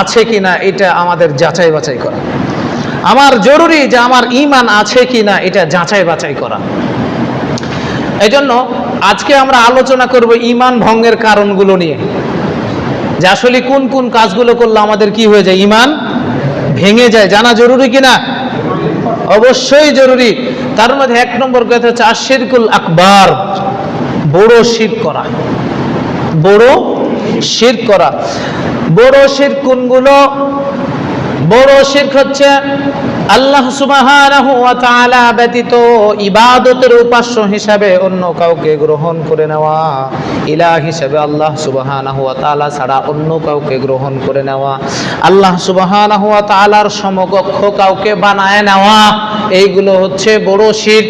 আছে কিনা এটা আমাদের যাচাই বাছাই করা। আমার জরুরি যে আমার ইমান আছে কিনা এটা যাচাই বাছাই করা। এই জন্য আজকে আমরা আলোচনা করব ইমান ভঙ্গের কারণগুলো নিয়ে। যে আসলে কোন কোন কাজগুলো করলে আমাদের কি হয়ে যায়? ইমান ভেঙে যায়। জানা জরুরি কিনা? অবশ্যই জরুরি। তার মধ্যে এক নম্বর কথা হচ্ছে আশিরকুল আকবার। বড় শির করা। বড় শির করা। বড় শির কোনগুলো? বড় শির হচ্ছে আল্লাহ সুবহানাহু ওয়া ব্যতীত ইবাদতের উপাস্য হিসাবে অন্য কাউকে গ্রহণ করে নেওয়া, ইলাহ হিসাবে আল্লাহ সুবহানাহু ওয়া তাআলা ছাড়া অন্য কাউকে গ্রহণ করে নেওয়া, আল্লাহ সুবহানাহু ওয়া সমকক্ষ কাউকে বানায় নেওয়া, এইগুলো হচ্ছে বড় শিরক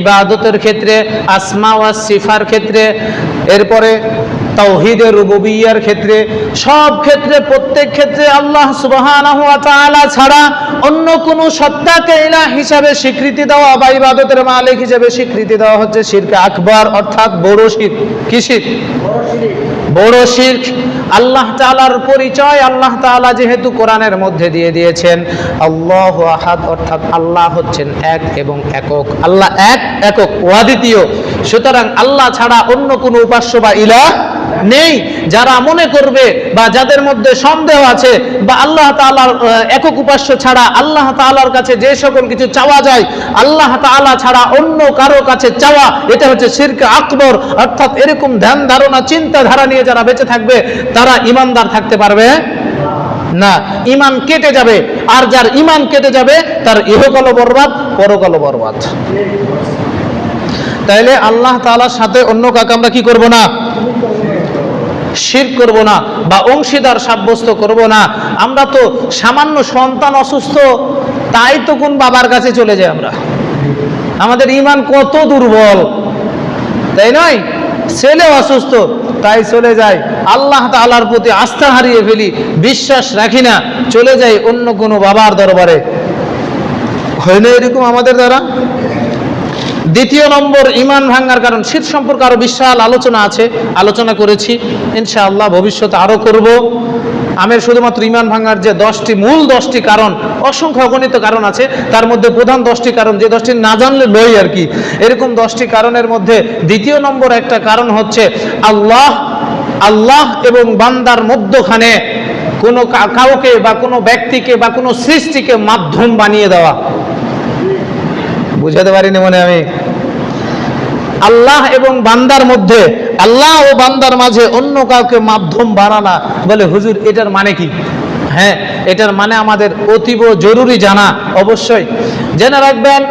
ইবাদতের ক্ষেত্রে, আসমা ওয়া সিফার ক্ষেত্রে, এরপরে তাওহিদের রুবুবিয়ার ক্ষেত্রে, সব ক্ষেত্রে, প্রত্যেক ক্ষেত্রে আল্লাহ সুবহানাহু তাআলা ছাড়া অন্য কোনো সত্তাকে ইলা হিসাবে স্বীকৃতি দেওয়া বা ইবাদতের মালিক হিসাবে স্বীকৃতি দেওয়া হচ্ছে শিরকে আকবর, অর্থাৎ বড় শির কি শিরক বড় শিরক। আল্লাহ তাআলার পরিচয় আল্লাহ তাআলা যেহেতু কোরআনের মধ্যে দিয়ে দিয়েছেন আল্লাহ আহাদ অর্থাৎ আল্লাহ হচ্ছেন এক এবং একক। আল্লাহ এক একক ওয়াদিতীয় সুতরাং আল্লাহ ছাড়া অন্য কোনো উপাস্য বা ইলাহ নেই। যারা মনে করবে বা যাদের মধ্যে সন্দেহ আছে বা আল্লাহ তাআলার আহ, একক উপাস্য ছাড়া আল্লাহ তাআলার কাছে যে সকল কিছু চাওয়া যায় আল্লাহ তাআলা ছাড়া অন্য কারও কাছে চাওয়া এটা হচ্ছে শিরক আকবর। অর্থাৎ এরকম ধ্যান ধারণা চিন্তাধারা নিয়ে যারা বেঁচে থাকবে, তারা ইমানদার থাকতে পারবে না। ইমান কেটে যাবে, আর যার ইমান কেটে যাবে, তার ইহকাল বরবাদ পরকাল বরবাদ। তাইলে আল্লাহ তাআলার সাথে অন্য কাকে আমরা কি করব না? শির করব না, বা অংশীদার সাব্যস্ত করব না। আমরা তো সামান্য সন্তান অসুস্থ, তাই তো কোন বাবার কাছে চলে যাই আমরা। আমাদের ইমান কত দুর্বল, তাই নয়? ছেলে অসুস্থ, তাই চলে যায়। আল্লাহ তালার প্রতি আস্থা হারিয়ে ফেলি, বিশ্বাস রাখি না, চলে যাই অন্য কোনো বাবার দরবারে। হয় না এরকম আমাদের দ্বারা? দ্বিতীয় নম্বর ইমান ভাঙ্গার কারণ। শীত সম্পর্কে আরও বিশাল আলোচনা আছে, আলোচনা করেছি। ইনশাআল্লাহ ভবিষ্যতে আরও করব। আমের শুধুমাত্র ইমান ভাঙার যে দশটি মূল দশটি কারণ, অসংখ্য অগণিত কারণ আছে, তার মধ্যে প্রধান দশটি কারণ, যে দশটি না জানলে লই আর কি। এরকম দশটি কারণের মধ্যে দ্বিতীয় নম্বর একটা কারণ হচ্ছে আল্লাহ আল্লাহ এবং বান্দার মধ্যখানে কোনো কাউকে বা কোনো ব্যক্তিকে বা কোনো সৃষ্টিকে মাধ্যম বানিয়ে দেওয়া। বুঝাতে পারিনি মনে আমি। আল্লাহ এবং বান্দার মধ্যে, আল্লাহ ও বান্দার মাঝে অন্য কাউকে মাধ্যম বাড়ানা বলে, হুজুর, এটার মানে কি? হ্যাঁ এটার মানে আমাদের অতীব জরুরি জানা, অবশ্যই। জেনে রাখবেন,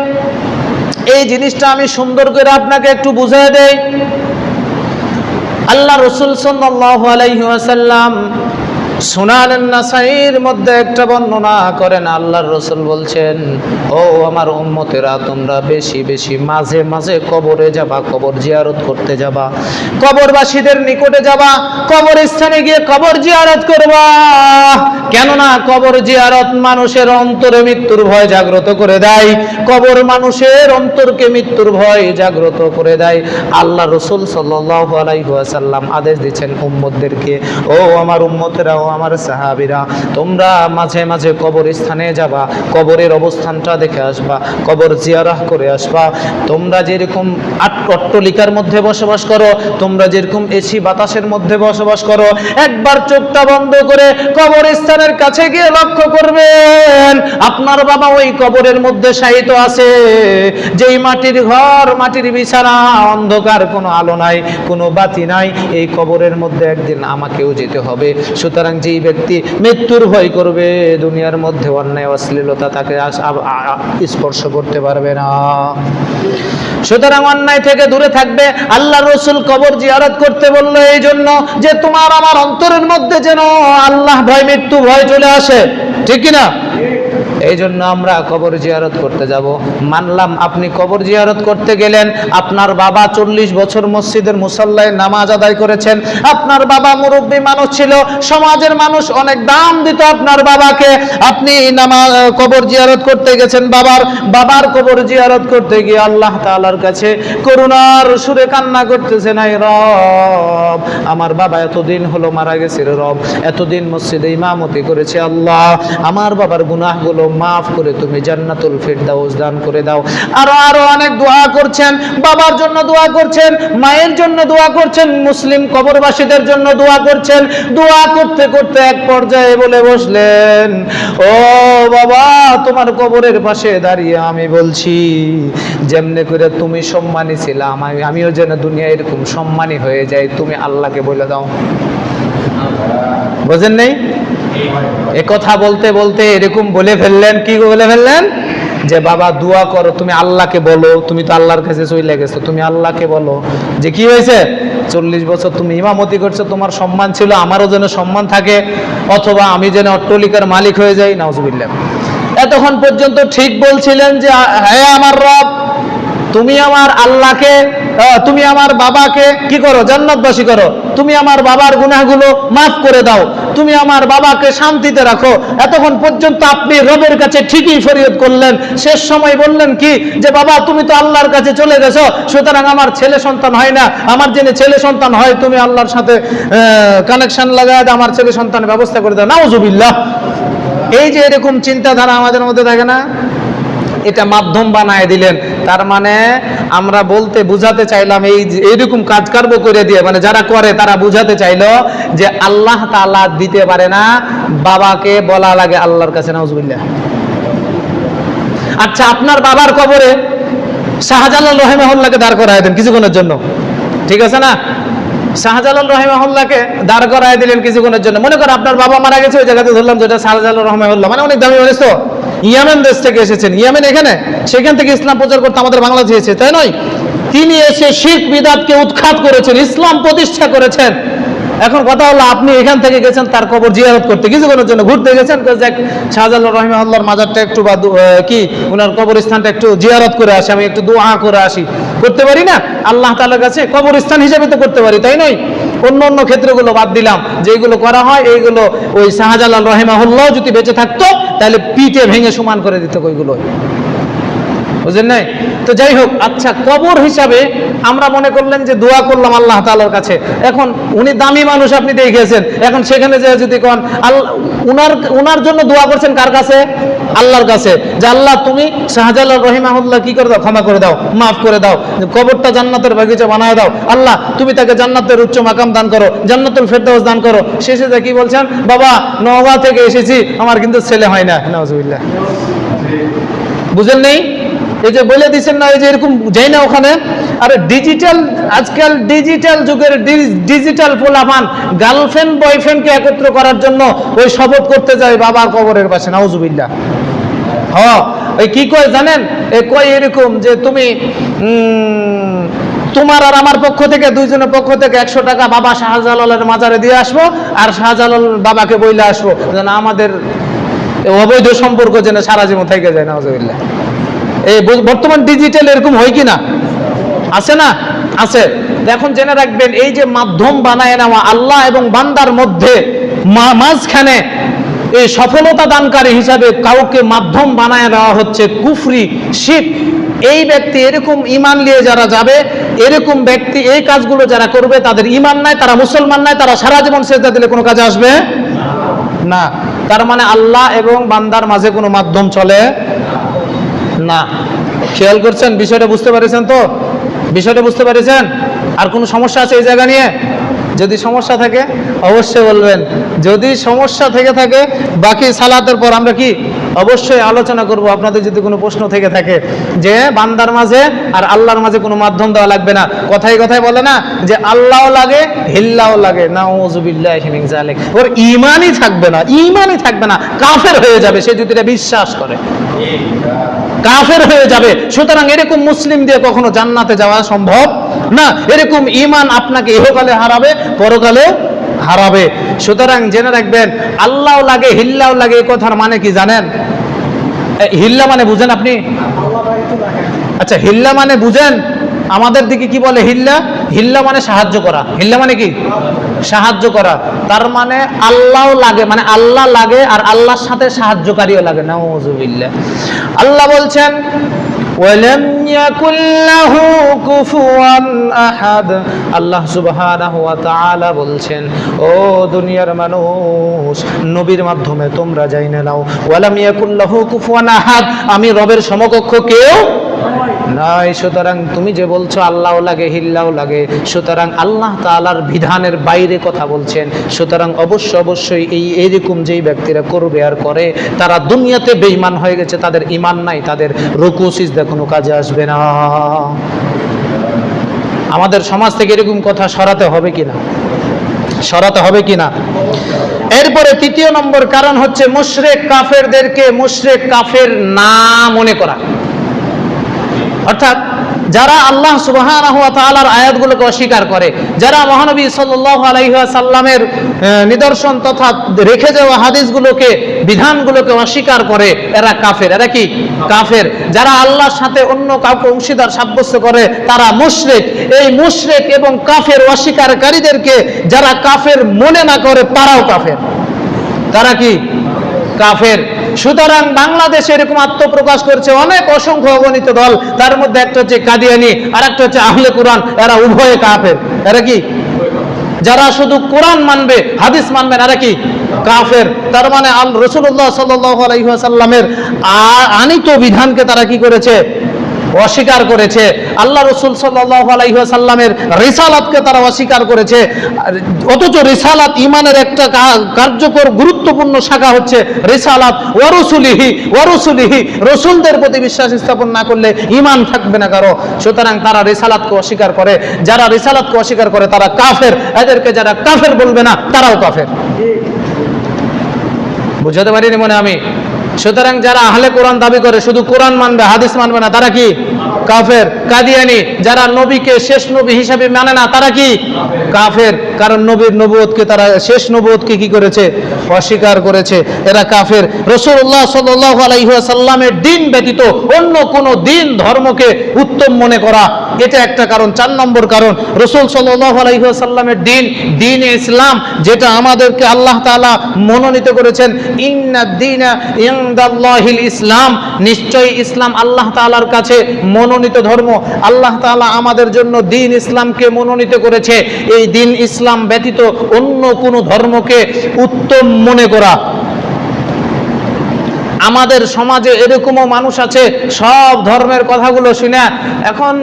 এই জিনিসটা আমি সুন্দর করে আপনাকে একটু বুঝিয়ে দেই। আল্লাহ রসুল সাল্লাল্লাহু আলাইহি সুনান নাসাইর মধ্যে একটা বর্ণনা করেন, আল্লাহর রসুল বলছেন, ও আমার উম্মতেরা, তোমরা বেশি বেশি মাঝে মাঝে কবরে যাবা, কবর জিয়ারত করতে যাবা, কবরবাসীদের নিকটে যাবা কবর স্থানে গিয়ে কবর জিয়ারত করবা। কেননা কবর জিয়ারত মানুষের অন্তরে মৃত্যুর ভয় জাগ্রত করে দেয়, কবর মানুষের অন্তরকে মৃত্যুর ভয় জাগ্রত করে দেয়। আল্লাহ রসুল সাল্লাল্লাহু আলাইহি ওয়াসাল্লাম আদেশ দিচ্ছেন উম্মতদেরকে, ও আমার উম্মতেরা আমার সাহাবীরা, তোমরা মাঝে মাঝে কবর স্থানে যাবা, কবরের অবস্থানটা দেখে আসবা, কবর জিয়ারাহ করে আসবা। তোমরা যেরকম আট- অট্টলিকার মধ্যে বসবাস করো, তোমরা যেরকম এসি বাতাসের মধ্যে বসবাস করো, একবার চোখটা বন্ধ করে কবর স্থানের কাছে গিয়ে লক্ষ্য করবেন, আপনার বাবা ওই কবরের মধ্যে শায়িত আছে। যেই মাটির ঘর, মাটির বিছানা, অন্ধকার, কোনো আলো নাই, কোনো বাতি নাই, এই কবরের মধ্যে একদিন আমাকেও যেতে হবে। সুতরাং যেই ব্যক্তি মৃত্যুর ভয় করবে, দুনিয়ার মধ্যে অন্যায়, অশ্লীলতা তাকে স্পর্শ করতে পারবে না। সুতরাং অন্যায় থেকে দূরে থাকবে। আল্লাহ রসুল কবর জিয়ারত করতে বলল এই জন্য যে তোমার আমার অন্তরের মধ্যে যেন আল্লাহ ভয়, মৃত্যু ভয় চলে আসে। ঠিক কি না এই জন্য আমরা কবর জিয়ারত করতে যাব। মানলাম আপনি কবর জিয়ারত করতে গেলেন, আপনার বাবা চল্লিশ বছর মসজিদের মুসল্লায় নামাজ আদায় করেছেন, আপনার বাবা মুরব্বী মানুষ ছিল, সমাজের মানুষ অনেক দাম দিত আপনার বাবাকে। আপনি নামাজ কবর জিয়ারত করতে গেছেন বাবার বাবার কবর জিয়ারত করতে গিয়ে আল্লাহ তাআলার কাছে করুণার সুরে কান্না করতেছে, নাই রব, আমার বাবা এতদিন হলো মারা গেছে রব, এতদিন মসজিদে ইমামতি করেছে আল্লাহ, আমার বাবার গুনাহগুলো মাফ করে তুমি জান্নাতুল ফিরদাউস দান করে দাও। আরও আরও অনেক দোয়া করছেন, বাবার জন্য দোয়া করছেন, মায়ের জন্য দোয়া করছেন, মুসলিম কবরবাসীদের জন্য দোয়া করছেন। দোয়া করতে করতে এক পর্যায়ে বলে বসলেন, ও বাবা, তোমার কবরের পাশে দাঁড়িয়ে আমি বলছি, যেমনে করে তুমি সম্মানী ছিলাম আমি আমিও যেন দুনিয়া এরকম সম্মানী হয়ে যাই, তুমি আল্লাহকে বলে দাও। বোঝেন নেই? এ কথা বলতে বলতে এরকম বলে ফেললেন, কি বলে ফেললেন? যে বাবা, দোয়া করো, তুমি আল্লাহকে বলো, তুমি তো আল্লাহর কাছে চলে গেছো, তুমি আল্লাহকে বলো। যে কি হয়েছে? চল্লিশ বছর তুমি ইমামতি করছ, তোমার সম্মান ছিল, আমারও যেন সম্মান থাকে, অথবা আমি যেন অট্টলিকার মালিক হয়ে যাই, নাউজুবিল্লাহ। এতক্ষণ পর্যন্ত ঠিক বলছিলেন যে হ্যাঁ আমার রব তুমি আমার আল্লাহকে তুমি আমার বাবাকে কি করো? জান্নাতবাসী করো। তুমি আমার বাবার গুনাহগুলো মাফ করে দাও। তুমি আমার বাবাকে শান্তিতে রাখো। এতক্ষণ পর্যন্ত আপনি রবের কাছে ঠিকই ফরিয়ত করলেন। শেষ সময় বললেন কি? যে, বাবা, তুমি তো আল্লাহর কাছে চলে গেছো। সুতরাং আমার ছেলে সন্তান হয় না। আমার জেনে ছেলে সন্তান হয়, তুমি আল্লাহর সাথে কানেকশন লাগায় আমার ছেলে সন্তানের ব্যবস্থা করে দাও। নাউজুবিল্লাহ। এই যে এরকম চিন্তাধারা আমাদের মধ্যে থাকে না? এটা মাধ্যম বানায় দিলেন। তার মানে আমরা বলতে বুঝাতে চাইলাম এই এইরকম কাজ কার্য করে দিয়ে মানে যারা করে তারা বুঝাতে চাইলো যে আল্লাহ তাআলা দিতে পারে না, বাবাকে বলা লাগে আল্লাহর কাছে, নাউজুবিল্লাহ। আচ্ছা আপনার বাবার কবরে শাহজালাল রহেমাহুল্লাহকে দাঁড় করায় দেন কিছুক্ষণের জন্য। ঠিক আছে না? শাহজালাল রহিমাহুল্লাহকে দাঁড় করায় দিলেন কিছুক্ষণের জন্য। মনে করেন আপনার বাবা মারা গেছে, ওই জায়গাতে ধরলাম যেটা শাহজালাল রহমাহুল্লাহ মানে অনেক দামি মানুষ তো। ইয়ামেন দেশ থেকে এসেছেন। ইয়ামেন এখানে? সেখান থেকে ইসলাম প্রচার করতে আমাদের বাংলাদেশে এসেছে, তাই নয়? তিনি এসে শিখ বিদাতকে উৎখাত করেছেন, ইসলাম প্রতিষ্ঠা করেছেন। এখন কথা হলো, আপনি এখান থেকে গেছেন, তার কবর জিয়ারত করতে। কিছুক্ষণের জন্য ঘুরতে গেছেন শাহজালাল রহিমাহুল্লাহর মাজারটা একটু বা কি ওনার কবরস্থানটা একটু জিয়ারত করে আসি, আমি একটু দোয়া করে আসি। করতে পারি না? আল্লাহ তাআলার কাছে কবরস্থান হিসেবে তো করতে পারি, তাই নয়? অন্য অন্য ক্ষেত্রগুলো বাদ দিলাম। যেগুলো করা হয়, এইগুলো ওই শাহজালাল রহিমাহুল্লাহ যদি বেঁচে থাকতো, তাহলে পিঠে ভেঙে সমান করে দিত ওইগুলো বুঝলেন নাই? তো যাই হোক আচ্ছা কবর হিসাবে আমরা মনে করলেন যে দোয়া করলাম আল্লাহ তাআলার কাছে। এখন উনি দামি মানুষ আপনি দেখেছেন এখন সেখানে যে যদি কোন আল্লাহ উনার উনার জন্য দোয়া করছেন কার কাছে? আল্লাহর কাছে যে আল্লাহ তুমি শাহজালাল রহিমাহুল্লাহ কি করে দাও? ক্ষমা করে দাও মাফ করে দাও কবরটা জান্নাতের বাগিচা বানায় দাও। আল্লাহ তুমি তাকে জান্নাতের উচ্চ মাকাম দান করো জান্নাতুল ফেরদাউস দান করো। শেষে যে কি বলছেন? বাবা নওগাঁ থেকে এসেছি আমার কিন্তু ছেলে হয় না। নাউজুবিল্লাহ। বুঝেন নেই? এই যে বলে দিচ্ছেন না এই যে এরকম যাই না ওখানে। আর ডিজিটাল আজকাল ডিজিটাল যুগের ডিজিটাল পোলাপান গার্লফ্রেন্ড বয়ফ্রেন্ডকে একত্র করার জন্য ওই শপথ করতে যায় বাবার কবরের পাশে নাউজুবিল্লাহ। ওই কি কয় জানেন? এ কয় এরকম যে তুমি তোমার আর আমার পক্ষ থেকে, দুইজনের পক্ষ থেকে একশো টাকা বাবা শাহজালালের মাজারে দিয়ে আসব আর শাহজালাল বাবাকে বইলে আসব। যেন আমাদের অবৈধ সম্পর্ক যেন সারা জীবন থেকে যায়, নাউজুবিল্লাহ। এই বর্তমান ডিজিটাল এরকম হয় কি না? আছে না? আছে। এখন জেনে রাখবেন, এই যে মাধ্যম বানায় নেওয়া আল্লাহ এবং বান্দার মধ্যে মাঝখানে এই সফলতা দানকারী হিসাবে কাউকে মাধ্যম বানায় দেওয়া হচ্ছে কুফরি শিখ এই ব্যক্তি এরকম ইমান নিয়ে যারা যাবে, এরকম ব্যক্তি এই কাজগুলো যারা করবে, তাদের ইমান নাই, তারা মুসলমান নাই, তারা সারা জীবন সেজদা দিলে কোনো কাজে আসবে? না। তার মানে আল্লাহ এবং বান্দার মাঝে কোনো মাধ্যম চলে না। খেয়াল করছেন? বিষয়টা বুঝতে পেরেছেন তো? বিষয়টা বুঝতে পেরেছেন? আর কোনো সমস্যা আছে এই জায়গা নিয়ে? যদি সমস্যা থাকে, অবশ্যই বলবেন। যদি সমস্যা থেকে থাকে, বাকি সালাতের পর আমরা কি? অবশ্যই আলোচনা করব। আপনাদের যদি কোনো প্রশ্ন থেকে থাকে, যে বান্দার মাঝে আর আল্লাহর মাঝে কোনো মাধ্যম দেওয়া লাগবে না। কথাই কথাই বলে না, যে আল্লাহও লাগে, হিল্লাও লাগে। না ওর ইমানই থাকবে না ইমানই থাকবে না, কাফের হয়ে যাবে সে যদি এটা বিশ্বাস করে। কাফের হয়ে যাবে। সুতরাং এরকম মুসলিম দিয়ে কখনো জান্নাতে যাওয়া সম্ভব না। এরকম ইমান আপনাকে ইহকালে হারাবে, পরকালে হারাবে। সুতরাং জেনে রাখবেন আল্লাহ লাগে, হিল্লাও লাগে, এ কথার মানে কি জানেন? হিল্লা মানে বুঝেন আপনি? আচ্ছা হিল্লা মানে বুঝেন, আমাদের দিকে কি বলে হিল্লা? হিল্লা মানে সাহায্য করা। হিল্লা মানে কি? সাহায্য করা। তার মানে আল্লাহ লাগে মানে আল্লাহ লাগে আর আল্লাহর সাথে সাহায্যকারীও লাগে। না আল্লাহ বলছেন, ওয়ালাম বলছেন, ও দুনিয়ার মানুষ, নবীর মাধ্যমে তোমরা জাইনে নাও, ওয়ালাম আহাদ, আমি রবের সমকক্ষ কেউ নয় সুতরাং তুমি যে বলছো আল্লাহ লাগে, হিল্লাও লাগে, সুতরাং আল্লাহ তাআলার বিধানের বাইরে কথা বলছেন। সুতরাং অবশ্য অবশ্যই এই এরকম যেই ব্যক্তিরা করবে আর করে, তারা দুনিয়াতে বেঈমান হয়ে গেছে, তাদের ইমান নাই, তাদের রুকু সিজদা কোনো কাজে আসবে না। আমাদের সমাজ থেকে এরকম কথা সরাতে হবে কিনা? সরাতে হবে কিনা? এরপরে তৃতীয় নম্বর কারণ হচ্ছে মুশরেক কাফেরদেরকে মুশরেক কাফের না মনে করা। অর্থাৎ যারা আল্লাহ তাআলার আয়াতগুলোকে অস্বীকার করে, যারা মহানবী ওয়াসাল্লামের নিদর্শন তথা রেখে যাওয়া হাদিসগুলোকে, বিধানগুলোকে অস্বীকার করে, এরা কাফের। এরা কি? কাফের। যারা আল্লাহর সাথে অন্য কাউকে অংশীদার সাব্যস্ত করে, তারা মুশরিক। এই মুশরেক এবং কাফের অস্বীকারীদেরকে যারা কাফের মনে না করে, তারাও কাফের। তারা কি? কাফের। সুতরাং বাংলাদেশে এরকম আত্মপ্রকাশ করছে অনেক অসংখ্য অগণিত দল। তার মধ্যে একটা হচ্ছে কাদিয়ানি আর একটা হচ্ছে আহলে কোরআন। এরা উভয়ে কাফের। এরা কি? যারা শুধু কোরআন মানবে হাদিস মানবে না, কি? কাফের। তার মানে আল রসুল্লাহ সাল্লামের আনিত বিধানকে তারা কি করেছে? অস্বীকার করেছে। আল্লাহ রসুল সাল্লামের রিসালাতকে তারা অস্বীকার করেছে। অথচ রিসালাত ইমানের একটা কার্যকর, গুরুত্বপূর্ণ শাখা হচ্ছে রিসালাত। ওয়ারসুলিহি ওয়ারসুলিহি রসুলদের প্রতি বিশ্বাস স্থাপন না করলে ইমান থাকবে না কারও। সুতরাং তারা রিসালাতকে অস্বীকার করে। যারা রিসালাতকে অস্বীকার করে, তারা কাফের। এদেরকে যারা কাফের বলবে না, তারাও কাফের। বুঝাতে পারিনি মনে আমি? সুতরাং যারা আহলে কোরআন দাবি করে, শুধু কোরআন মানবে, হাদিস মানবে না, তারা কি? কাফের, কাদিয়ানি, যারা নবীকে শেষ নবী হিসাবে মানে না, তারা কি? কাফের, কারণ নবীর নবুয়তকে তারা শেষ নবুয়তকে কি করেছে? অস্বীকার করেছে, এরা কাফের। রসুল্লাহ সাল্লাহ আলাইহি ওয়াসাল্লামের দিন ব্যতীত অন্য কোন দিন ধর্মকে উত্তম মনে করা এটা একটা কারণ, চার নম্বর কারণ, রসুল আলাইহি দিন দিন ইসলাম, যেটা আমাদেরকে আল্লাহ তাআলা মনোনীত করেছেন, ইন্না দিনা ইসলাম, নিশ্চয়ই ইসলাম আল্লাহ তাআলার কাছে মনোনীত ধর্ম, আল্লাহ তাআলা আমাদের জন্য দিন ইসলামকে মনোনীত করেছে, এই দিন ইসলাম ব্যতীত অন্য কোনো ধর্মকে উত্তম মনে করা আমাদের সমাজে এরকমও মানুষ আছে, সব ধর্মের কথাগুলো শুনে এখন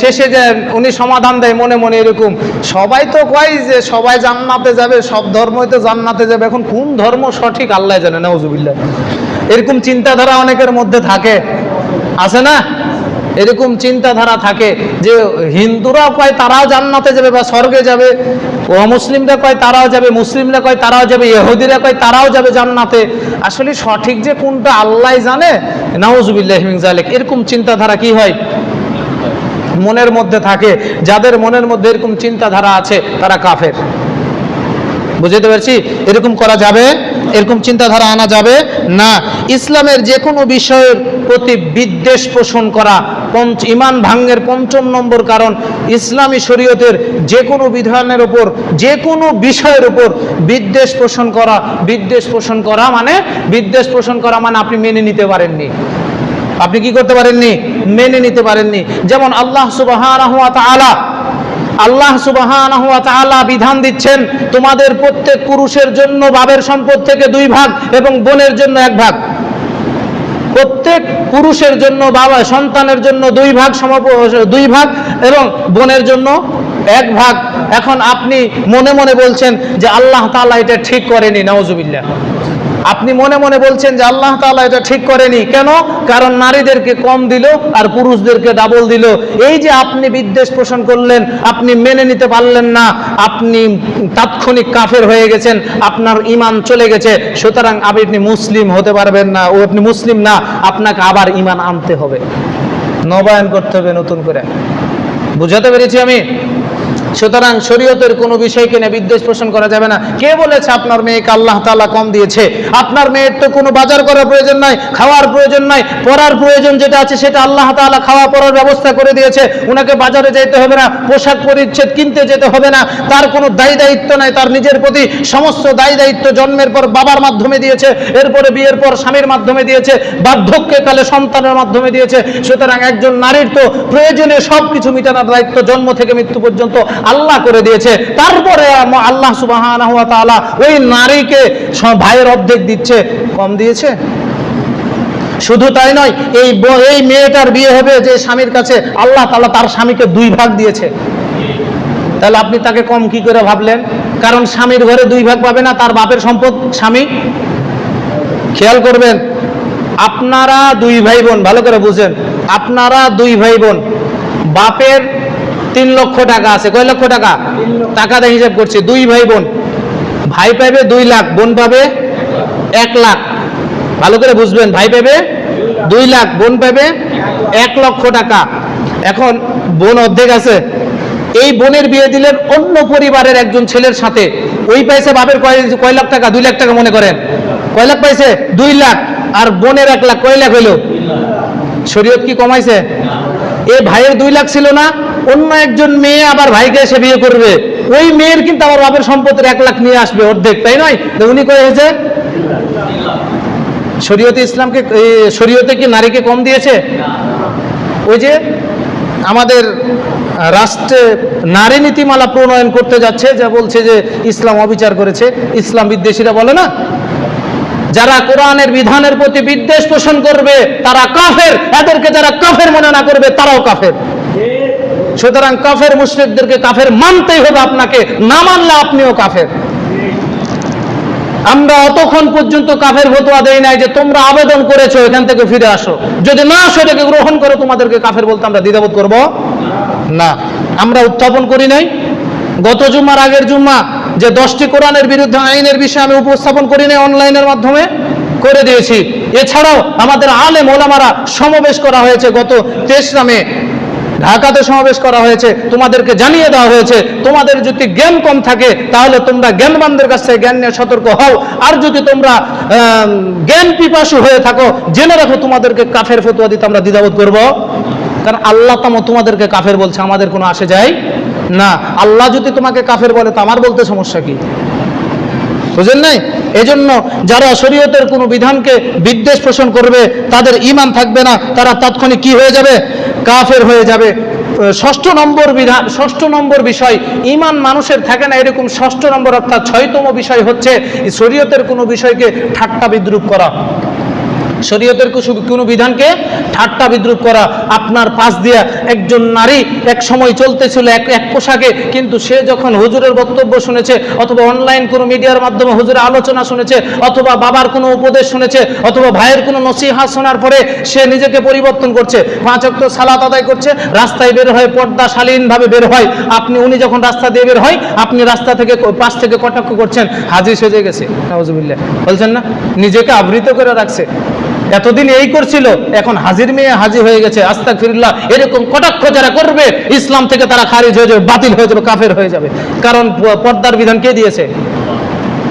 শেষে যে উনি সমাধান দেয় মনে মনে এরকম। সবাই তো কয় যে সবাই জান্নাতে যাবে, সব ধর্মই তো জান্নাতে যাবে। এখন কোন ধর্ম সঠিক আল্লাহ জানে না এরকম চিন্তাধারা অনেকের মধ্যে থাকে। আছে না? এরকম চিন্তাধারা থাকে যে হিন্দুরা কয় তারাও জান্নাতে যাবে বা স্বর্গে যাবে ও মুসলিমরা কয় তারাও যাবে, মুসলিমরা কয় তারাও যাবে, ইহুদিরা কয় তারাও যাবে জান্নাতে। আসলে সঠিক যে কোনটা আল্লাহ জানে, নাউজুবিল্লাহ মিন জালিক এরকম চিন্তাধারা কি হয়? মনের মধ্যে থাকে। যাদের মনের মধ্যে এরকম চিন্তাধারা আছে, তারা কাফের। বুঝতে পারছি? এরকম করা যাবে? এরকম চিন্তাধারা আনা যাবে? না। ইসলামের যে কোনো বিষয়ের প্রতি বিদ্বেষ পোষণ করা পঞ্চ, ইমান ভাঙ্গের পঞ্চম নম্বর কারণ ইসলামী শরীয়তের যে কোনো বিধানের উপর যে কোনো বিষয়ের উপর বিদ্বেষ পোষণ করা, বিদ্বেষ পোষণ করা মানে বিদ্বেষ পোষণ করা মানে আপনি মেনে নিতে পারেননি। আপনি কি করতে পারেননি? মেনে নিতে পারেননি। যেমন আল্লাহ তাআলা আল্লাহ তাআলা বিধান দিচ্ছেন, তোমাদের প্রত্যেক পুরুষের জন্য বাবের সম্পদ থেকে দুই ভাগ এবং বোনের জন্য এক ভাগ। প্রত্যেক পুরুষের জন্য, বাবা, সন্তানের জন্য দুই ভাগ সম দুই ভাগ এবং বোনের জন্য এক ভাগ। এখন আপনি মনে মনে বলছেন যে আল্লাহ তালা এটা ঠিক করেনি, নাউজুবিল্লাহ। আপনি মনে মনে বলছেন যে আল্লাহ তাআলা এটা ঠিক করেনি। কেন? কারণ নারীদেরকে কম দিল আর পুরুষদেরকে ডাবল দিল। এই যে আপনি বিদ্বেষ পোষণ করলেন, আপনি মেনে নিতে পারলেন না, আপনি তাৎক্ষণিক কাফের হয়ে গেছেন, আপনার ইমান চলে গেছে, সুতরাং আপনি মুসলিম হতে পারবেন না, ও আপনি মুসলিম না, আপনাকে আবার ইমান আনতে হবে। নবায়ন করতে হবে নতুন করে। বুঝাতে পেরেছি আমি? সুতরাং শরীয়তের কোনো বিষয়কে নিয়ে বিদ্বেষ পোষণ করা যাবে না। কে বলেছে আপনার মেয়েকে আল্লাহ তাআলা কম দিয়েছে? আপনার মেয়ের তো কোনো বাজার করার প্রয়োজন নাই, খাওয়ার প্রয়োজন নাই পড়ার প্রয়োজন যেটা আছে সেটা আল্লাহ তাআলা খাওয়া পড়ার ব্যবস্থা করে দিয়েছে। উনাকে বাজারে যেতে হবে না, পোশাক পরিচ্ছেদ কিনতে যেতে হবে না। তার কোনো দায়ী দায়িত্ব নাই, তার নিজের প্রতি সমস্ত দায়ী দায়িত্ব জন্মের পর বাবার মাধ্যমে দিয়েছে, এরপরে বিয়ের পর স্বামীর মাধ্যমে দিয়েছে বার্ধক্যকালে সন্তানের মাধ্যমে দিয়েছে। সুতরাং একজন নারীর তো প্রয়োজনে সব কিছু মিটানোর দায়িত্ব জন্ম থেকে মৃত্যু পর্যন্ত আল্লাহ করে দিয়েছে। তারপরে আল্লাহ সুবাহ ওই নারীকে ভাইয়ের অর্ধেক দিচ্ছে। কম দিয়েছে? শুধু তাই নয়, এই এই মেয়েটার বিয়ে হবে যে স্বামীর কাছে, আল্লাহ তাআলা তার স্বামীকে দুই ভাগ দিয়েছে। তাহলে আপনি তাকে কম কি করে ভাবলেন? কারণ স্বামীর ঘরে দুই ভাগ পাবে না, তার বাপের সম্পদ স্বামী। খেয়াল করবেন, আপনারা দুই ভাই বোন, ভালো করে বুঝেন, আপনারা দুই ভাই বোন, বাপের তিন লক্ষ টাকা আছে। কয় লক্ষ টাকা? টাকা দিয়ে হিসাব করছি, দুই ভাই বোন। ভাই পাবে দুই লাখ, বোন পাবে এক লাখ। ভালো করে বুঝবেন, ভাই পাবে দুই লাখ, বোন পাবে এক লক্ষ টাকা। এখন বোন অর্ধেক আছে। এই বোনের বিয়ে দিলেন অন্য পরিবারের একজন ছেলের সাথে। ওই পাইছে বাপের কয় কয় লাখ টাকা? দুই লাখ টাকা মনে করেন। কয় লাখ পাইছে? দুই লাখ। আর বোনের এক লাখ, কয় লাখ হইল? শরীয়ত কি কমাইছে? এ ভাইয়ের দুই লাখ ছিল না অন্য একজন মেয়ে আবার ভাইকে এসে বিয়ে করবে। ওই মেয়ের কিন্তু আবার বাপের সম্পত্তির এক লাখ নিয়ে আসবে অর্ধেক, তাই নয়? উনি কয়ে হয়েছে? শরীয়তে ইসলামকে শরীয়তে কি নারীকে কম দিয়েছে? ওই যে আমাদের রাষ্ট্রে নারী নীতিমালা প্রণয়ন করতে যাচ্ছে, যা বলছে যে ইসলাম অবিচার করেছে। ইসলাম বিদ্বেষীরা বলে না? যারা কোরআনের বিধানের প্রতি বিদ্বেষ পোষণ করবে, তারা কাফের। এদেরকে যারা কাফের মনে না করবে, তারাও কাফের। সুতরাং কাফের মুশরিকদেরকে কাফের মানতেই হবে আপনাকে, না মানলে আপনিও কাফের। আমরা অতক্ষণ পর্যন্ত কাফের ফতোয়া দেই নাই যে তোমরা আবেদন করেছ, এখান থেকে ফিরে আসো। যদি না আসো, এটাকে গ্রহণ করো তোমাদেরকে কাফের বলতে আমরা দ্বিধাবোধ করব? না। আমরা উত্থাপন করি নাই। গত জুম্মার আগের জুম্মা যে দশটি কোরআনের বিরুদ্ধে আইনের বিষয়ে আমি উপস্থাপন করি নাই অনলাইনের মাধ্যমে, করে দিয়েছি। এছাড়াও আমাদের আলেম ওলামারা সমাবেশ করা হয়েছে গত তেসরা মে। ঢাকাতে সমাবেশ করা হয়েছে, তোমাদেরকে জানিয়ে দেওয়া হয়েছে, তোমাদের যদি জ্ঞান কম থাকে, তাহলে তোমরা জ্ঞানবানদের কাছ থেকে জ্ঞান নিয়ে সতর্ক হও। আর যদি তোমরা জ্ঞান পিপাসু হয়ে থাকো, জেনে রাখো তোমাদেরকে কাফের ফতুয়া দিতে আমরা দ্বিধাবোধ করব। কারণ আল্লাহ তাম তোমাদেরকে কাফের বলছে, আমাদের কোনো আসে যায় না। আল্লাহ যদি তোমাকে কাফের বলে, তো আমার বলতে সমস্যা কি? বুঝেন নাই? এজন্য যারা শরীয়তের কোনো বিধানকে বিদ্বেষ পোষণ করবে, তাদের ইমান থাকবে না, তারা তাৎক্ষণিক কি হয়ে যাবে? কাফের হয়ে যাবে। ষষ্ঠ নম্বর বিধান ষষ্ঠ নম্বর বিষয় ইমান মানুষের থাকে না এরকম ষষ্ঠ নম্বর অর্থাৎ ছয়তম বিষয় হচ্ছে শরীয়তের কোনো বিষয়কে ঠাট্টা বিদ্রুপ করা। শরীয়তের কোনো বিধানকে ঠাট্টা বিদ্রুপ করা, আপনার পাশ দিয়া একজন নারী এক সময় চলতেছিল এক এক পোশাকে, কিন্তু সে যখন হুজুরের বক্তব্য শুনেছে, অথবা অনলাইন কোনো মিডিয়ার মাধ্যমে হুজুরের আলোচনা শুনেছে, অথবা বাবার কোনো উপদেশ শুনেছে, অথবা ভাইয়ের কোনো নসিহা শোনার পরে সে নিজেকে পরিবর্তন করছে, পাঁচ অক্ট সালাত আদায় করছে, রাস্তায় বের হয় পর্দা শালীনভাবে বের হয়, আপনি, উনি যখন রাস্তা দিয়ে বের হয়, আপনি রাস্তা থেকে পাশ থেকে কটাক্ষ করছেন, হাজির সেজে গেছে। বলছেন না, নিজেকে আবৃত করে রাখছে। এতদিন এই করছিল, এখন হাজির মেয়ে হাজি হয়ে গেছে আস্তাক ফিরুল্লাহ এরকম কটাক্ষ যারা করবে, ইসলাম থেকে তারা খারিজ হয়ে যাবে, বাতিল হয়ে যাবে, কাফের হয়ে যাবে। কারণ পর্দার বিধান কে দিয়েছে?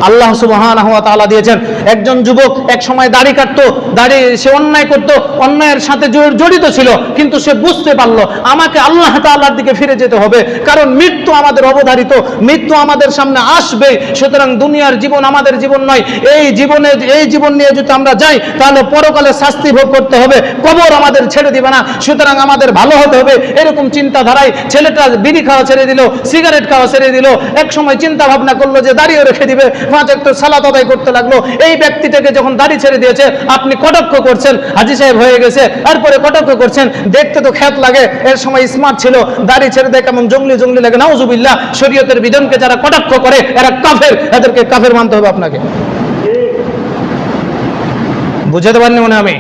আল্লাহ সুবহানাহু ওয়া দিয়েছেন। একজন যুবক এক সময় দাড়ি কাটতো, দাড়ি সে অন্যায় করত, অন্যায়ের সাথে জড়িত ছিল, কিন্তু সে বুঝতে পারল, আমাকে আল্লাহ তাআলার দিকে ফিরে যেতে হবে, কারণ মৃত্যু আমাদের অবধারিত, মৃত্যু আমাদের সামনে আসবে সুতরাং দুনিয়ার জীবন আমাদের জীবন নয়, এই জীবনে, এই জীবন নিয়ে যদি আমরা যাই, তাহলে পরকালে শাস্তি ভোগ করতে হবে, কবর আমাদের ছেড়ে দিবে না, সুতরাং আমাদের ভালো হতে হবে, এরকম চিন্তাধারায় ছেলেটা বিড়ি খাওয়া ছেড়ে দিল, সিগারেট খাওয়া ছেড়ে দিল, এক সময় চিন্তা ভাবনা করল যে দাঁড়িয়ে রেখে দিবে পাঁচ একটু সালাত আদায় করতে লাগল। এই ব্যক্তিটাকে যখন দাড়ি ছেড়ে দিয়েছে, আপনি কটাক্ষ করছেন? হাজি সাহেব হয়ে গেছে। এরপরে কটাক্ষ করছেন? দেখতে তো খ্যাত লাগে। এর সময় স্মার্ট ছিল। দাড়ি ছেড়ে দেয়, কেমন জঙ্গলি জঙ্গলি লাগে। নাউজুবিল্লাহ, শরীয়তের বিধানকে যারা কটাক্ষ করে, এরা কাফের। এদেরকে কাফের মানতে হবে আপনাকে। বুঝাতে পারিনি মনে আমি?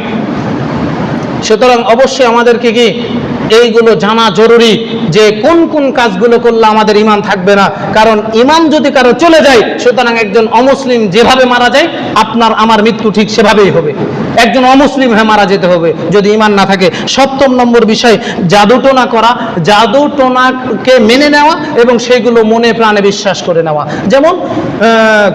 সুতরাং অবশ্যই আমাদেরকে কি এইগুলো জানা জরুরি যে কোন কোন কাজগুলো করলে আমাদের ইমান থাকবে না। কারণ ইমান যদি কারও চলে যায়, সুতরাং একজন অমুসলিম যেভাবে মারা যায়, আপনার, আমার মৃত্যু ঠিক সেভাবেই হবে। একজন অমুসলিম হয়ে মারা যেতে হবে যদি ইমান না থাকে। সপ্তম নম্বর বিষয় জাদুটোনা করা। জাদুটোনাকে মেনে নেওয়া এবং সেইগুলো মনে প্রাণে বিশ্বাস করে নেওয়া। যেমন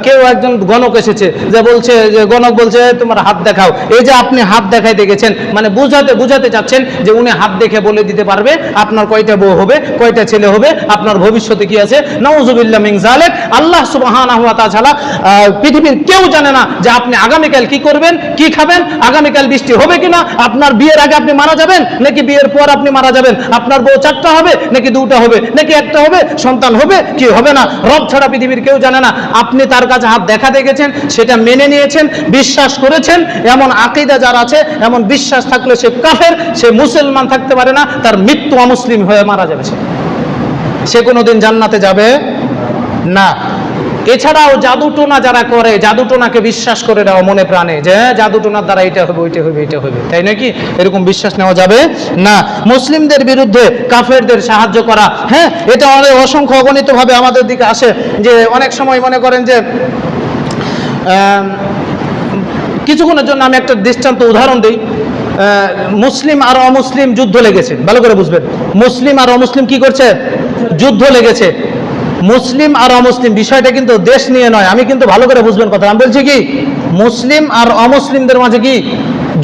কেউ একজন গণক এসেছে যে বলছে যে গণক বলছে তোমার হাত দেখাও। এই যে আপনি হাত দেখাইতে গেছেন মানে বুঝাতে বুঝাতে চাচ্ছেন যে উনি হাত দেখে বলে দিতে পারবে আপনার কয়টা বউ হবে কয়টা ছেলে হবে আপনার ভবিষ্যতে কি আছে? নওজুবিল্লাহ মিন জালেক আল্লাহ তাআলা আহ, পৃথিবীর কেউ জানে না যে আপনি আগামীকাল কি করবেন কি খাবেন আগামীকাল বৃষ্টি হবে কিনা, আপনার বিয়ের আগে আপনি মারা যাবেন, নাকি বিয়ের পর আপনি মারা যাবেন? আপনার বউ চারটা হবে, নাকি দুটা হবে, নাকি একটা হবে, সন্তান হবে, কি হবে না? রব ছাড়া পৃথিবীর কেউ জানে না। আপনি তার কাছে হাত দেখা দেখেছেন, সেটা মেনে নিয়েছেন, বিশ্বাস করেছেন, এমন আকিদা যার আছে, এমন বিশ্বাস থাকলে সে কাফের, সে মুসলমান থাকতে পারে না, তার মৃত্যু অমুসলিম হয়ে মারা যাবে সে। কোনোদিন জান্নাতে যাবে না। এছাড়াও জাদুটোনা যারা করে জাদুটোনাকে বিশ্বাস করে নেওয়া মনে প্রাণে যে হ্যাঁ, জাদুটোনার দ্বারা এটা হবে ওইটা হবে এটা হবে। তাই নাকি? এরকম বিশ্বাস নেওয়া যাবে? না। মুসলিমদের বিরুদ্ধে কাফেরদের সাহায্য করা হ্যাঁ এটা অনেক অসংখ্য অগণিতভাবে আমাদের দিকে আসে যে অনেক সময় মনে করেন যে কিছুক্ষণের জন্য আমি একটা দৃষ্টান্ত উদাহরণ দিই। মুসলিম আর অমুসলিম যুদ্ধ লেগেছে। ভালো করে বুঝবেন। মুসলিম আর অমুসলিম কি করছে? যুদ্ধ লেগেছে। মুসলিম আর অমুসলিম, বিষয়টা কিন্তু দেশ নিয়ে নয়। আমি কিন্তু ভালো করে বুঝবেন কথা আমি বলছি কি, মুসলিম আর অমুসলিমদের মাঝে কি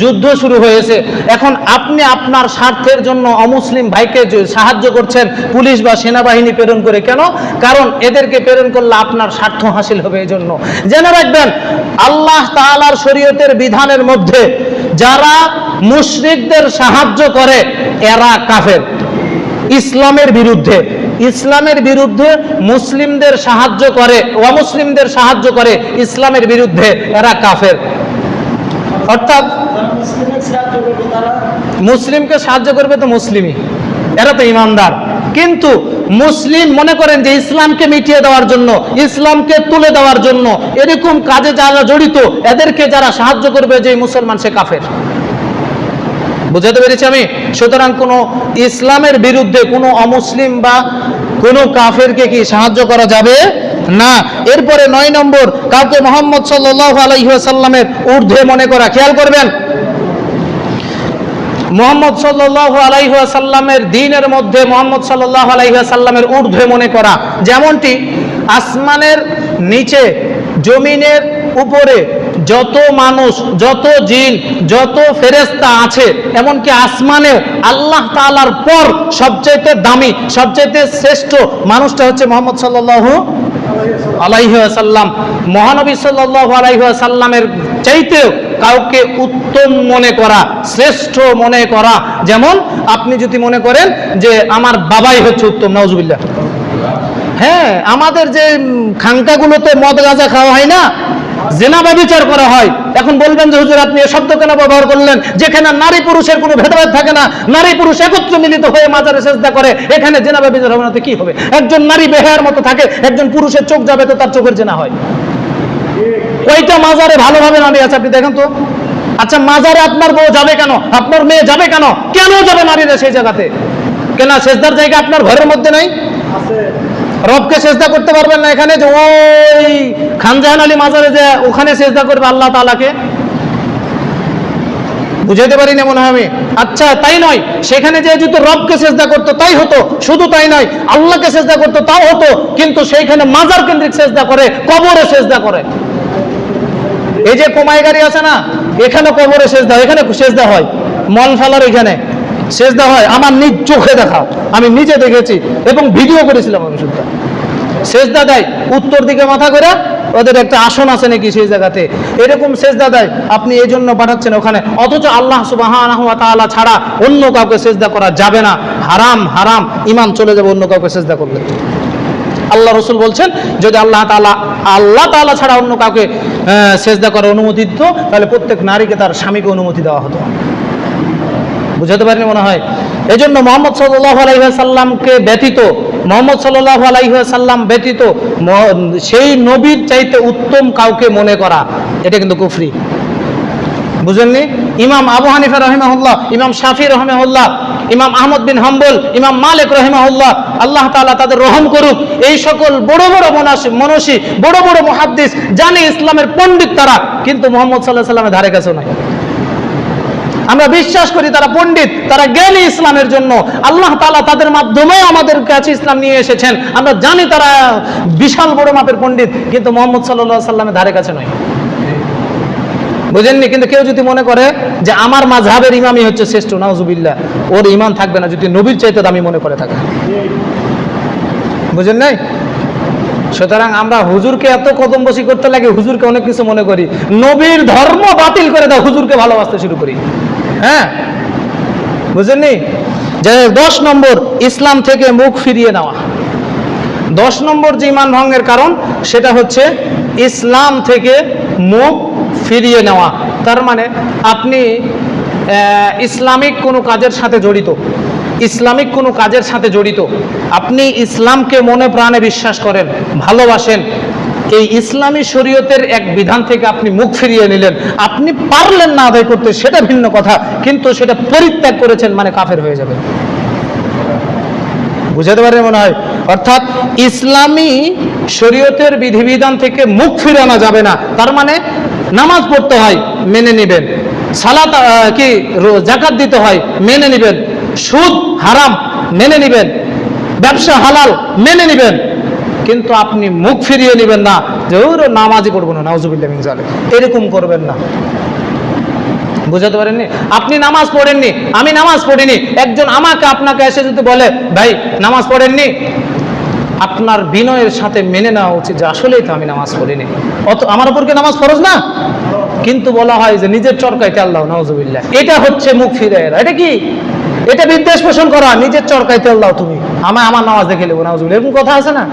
যুদ্ধ শুরু হয়েছে? এখন আপনি আপনার স্বার্থের জন্য অমুসলিম ভাইকে সাহায্য করছেন, পুলিশ বা সেনাবাহিনী প্রেরণ করে কেন? কারণ এদেরকে প্রেরণ করলে আপনার স্বার্থ হাসিল হবে এই জন্য জেনে রাখবেন, আল্লাহ তাআলার শরীয়তের বিধানের মধ্যে যারা মুশরিকদের সাহায্য করে, এরা কাফের। ইসলামের বিরুদ্ধে। ইসলামের বিরুদ্ধে মুসলিমদের সাহায্য করে, অমুসলিমদের সাহায্য করে ইসলামের বিরুদ্ধে এরা কাফের। অর্থাৎ মুসলিমকে সাহায্য করবে তো মুসলিমই। এরা তো ইমানদার। কিন্তু মুসলিম মনে করেন যে ইসলামকে মিটিয়ে দেওয়ার জন্য, ইসলামকে তুলে দেওয়ার জন্য এরকম কাজে যারা জড়িত, এদেরকে যারা সাহায্য করবে যে মুসলমান সে কাফের। বুঝাতে পেরেছি আমি? সুতরাং কোনো ইসলামের বিরুদ্ধে কোনো অমুসলিম বা কোনো কাফেরকে কি সাহায্য করা যাবে? না। এরপরে নয় নম্বর, কাউকে মোহাম্মদ সাল্লাহ আলাইসাল্লামের ঊর্ধ্বে মনে করা, খেয়াল করবেন। মোহাম্মদ সাল্লাহ আলাইসাল্লামের দিনের মধ্যে মোহাম্মদ সাল্লাহ আলাইসাল্লামের ঊর্ধ্বে মনে করা, যেমনটি আসমানের নিচে, জমিনের উপরে যত মানুষ যত জিন যত ফেরেস্তা আছে এমনকি আসমানেও আল্লাহ তাআলার পর সবচাইতে দামি সবচাইতে শ্রেষ্ঠ মানুষটা হচ্ছে মোহাম্মদ সাল্লাহ আলাইহি আসাল্লাম মহানবী সাল্লাহ আলাইহি আসাল্লামের চাইতেও কাউকে উত্তম মনে করা শ্রেষ্ঠ মনে করা যেমন আপনি যদি মনে করেন যে আমার বাবাই হচ্ছে উত্তম নওজুবিল্লাহ হ্যাঁ আমাদের যে উম, খানকাগুলোতে মদ গাঁজা খাওয়া হয় না জেনা ব্যবচার করা হয়। এখন বলবেন যে, হুজুর, আপনি এ শব্দ কেন ব্যবহার করলেন? যেখানে নারী পুরুষের কোনো ভেদাভেদ থাকে না, নারী পুরুষ একত্র মিলিত হয়ে মাজারে চেষ্টা করে, এখানে জেনা ব্যবচার হবে না, তো কি হবে? একজন নারী বেহায়ার মতো থাকে, একজন পুরুষের চোখ যাবে তো তার চোখের জেনা হয়। ওইটা মাজারে ভালোভাবে নারী আছে, আপনি দেখেন তো? আচ্ছা মাজারে আপনার বউ যাবে কেন? আপনার মেয়ে যাবে কেন? কেন যাবে নারীরা সেই জায়গাতে? কেন সেজদার জায়গা আপনার ঘরের মধ্যে নাই? রবকে সেজদা করতে পারবেন না এখানে যে ওই খানজাহান আলী মাজারে যে ওখানে সেজদা করবে আল্লাহ তালাকে বুঝাইতে পারি না মনে হয় আমি। আচ্ছা তাই নয়। সেখানে যে যদি রবকে সেজদা করতো, তাই হতো। শুধু তাই নয়, আল্লাহকে চেষ্টা করতো, তাও হতো। কিন্তু সেইখানে মাজার কেন্দ্রিক চেষ্টা করে কবরে চেষ্টা করে। এই যে কোমাই গাড়ি আছে না, এখানে কবরে সেজদা, এখানে সেজদা হয়। মন ফেলার এখানে সেজদা হয়। আমার নিজ চোখে দেখা। আমি নিজে দেখেছি এবং ভিডিও করেছিলাম আমি শুধু। সেজদা দেয় উত্তর দিকে মাথা করে ওদের একটা আসন আছে নাকি সেই জায়গাতে। এরকম সেজদা দেয় আপনি এই জন্য পাঠাচ্ছেন ওখানে। অথচ আল্লাহ তাআলা ছাড়া অন্য কাউকে সেজদা করা যাবে না। হারাম হারাম ইমান চলে যাবে, অন্য কাউকে সেজদা করলে। আল্লাহ রসুল বলছেন, যদি আল্লাহ তাআলা আল্লাহ তাআলা ছাড়া অন্য কাউকে সেজদা করার অনুমতি দিত, তাহলে প্রত্যেক নারীকে তার স্বামীকে অনুমতি দেওয়া হতো। বুঝাতে পারিনি মনে হয়। এই জন্য মোহাম্মদ সাল্লাহ আলাইসাল্লামকে ব্যতীত, মোহাম্মদ সাল্লাহ আলাইসাল্লাম ব্যতীত সেই নবীর চাইতে উত্তম কাউকে মনে করা, এটা কিন্তু কুফরি। বুঝেননি? ইমাম আবু হানিফা রহিমাহুল্লাহ, ইমাম শাফি রহমাহুল্লাহ, ইমাম আহমদ বিন হাম্বল, ইমাম মালিক রহিমাহুল্লাহ, আল্লাহ তাআলা তাদের রহম করুক, এই সকল বড় বড় মনাসি, মনসী, বড় বড় মুহাদ্দিস, জানে ইসলামের পণ্ডিত তারা, কিন্তু মোহাম্মদ সাল্লাহ সাল্লামের ধারে কাছেও নাই। আমরা বিশ্বাস করি তারা পণ্ডিত, তারা জ্ঞানী ইসলামের জন্য। আল্লাহ তাআলা তাদের মাধ্যমে আমাদের কাছে ইসলাম নিয়ে এসেছেন। আমরা জানি তারা বিশাল বড় মাপের পণ্ডিত, কিন্তু মোহাম্মদ সাল্লাল্লাহু সাল্লামের ধারে কাছে নয়। বুঝেননি? কিন্তু কেউ যদি মনে করে যে আমার মাঝহাবের ইমামই হচ্ছে শ্রেষ্ঠ, নাউজুবিল্লাহ, ওর ইমান থাকবে না, যদি নবীর চাইতে দামি মনে করে থাকে। বুঝেন নাই সুতরাং আমরা হুজুরকে এত কদম বসি করতে লাগে, হুজুরকে অনেক কিছু মনে করি। নবীর ধর্ম বাতিল করে দাও, হুজুরকে ভালোবাসতে শুরু করি। হ্যাঁ? বুঝেননি? যে দশ নম্বর ইসলাম থেকে মুখ ফিরিয়ে নেওয়া। দশ নম্বর যে ইমান ভঙ্গের কারণ, সেটা হচ্ছে ইসলাম থেকে মুখ ফিরিয়ে নেওয়া। তার মানে আপনি ইসলামিক কোনো কাজের সাথে জড়িত। ইসলামিক কোনো কাজের সাথে জড়িত। আপনি ইসলামকে মনে প্রাণে বিশ্বাস করেন, ভালোবাসেন। এই ইসলামী শরীয়তের এক বিধান থেকে আপনি মুখ ফিরিয়ে নিলেন। আপনি পারলেন না আদায় করতে, সেটা ভিন্ন কথা, কিন্তু সেটা পরিত্যাগ করেছেন মানে কাফের হয়ে যাবে বুঝাতে পারেন মনে হয়? অর্থাৎ ইসলামী শরীয়তের বিধিবিধান থেকে মুখ ফিরানো যাবে না। তার মানে নামাজ পড়তে হয়, মেনে নেবেন। সালাত কি জাকাত দিতে হয়, মেনে নেবেন। সুদ হারাম, মেনে নেবেন। ব্যবসা হালাল, মেনে নেবেন। কিন্তু আপনি মুখ ফিরিয়ে নেবেন না। যে ওর নামাজই পড়ব না, নাউজুবিল্লাহ মিন জালিক। এরকম করবেন না। বুঝাতে পারেননি? আপনি নামাজ পড়েননি, আমি নামাজ পড়িনি। একজন আমাকে, আপনাকে এসে যদি বলে, ভাই, নামাজ পড়েননি? আপনার বিনয়ের সাথে মেনে নেওয়া উচিত যে আসলেই তো আমি নামাজ পড়িনি। অত, আমার উপর কি নামাজ ফরজ না? কিন্তু বলা হয় যে নিজের চরকাইতে আল্লাহ নওয়াজুবিল্লাহ এটা হচ্ছে মুখ ফিরে এরা এটা কি? এটা বিদ্বেষ পোষণ করা। নিজের চরকাইতে আল্লাহ তুমি। আমি আমার নামাজ দেখে নেব নওয়াজুবিল্লাহ এরকম কথা আছে না?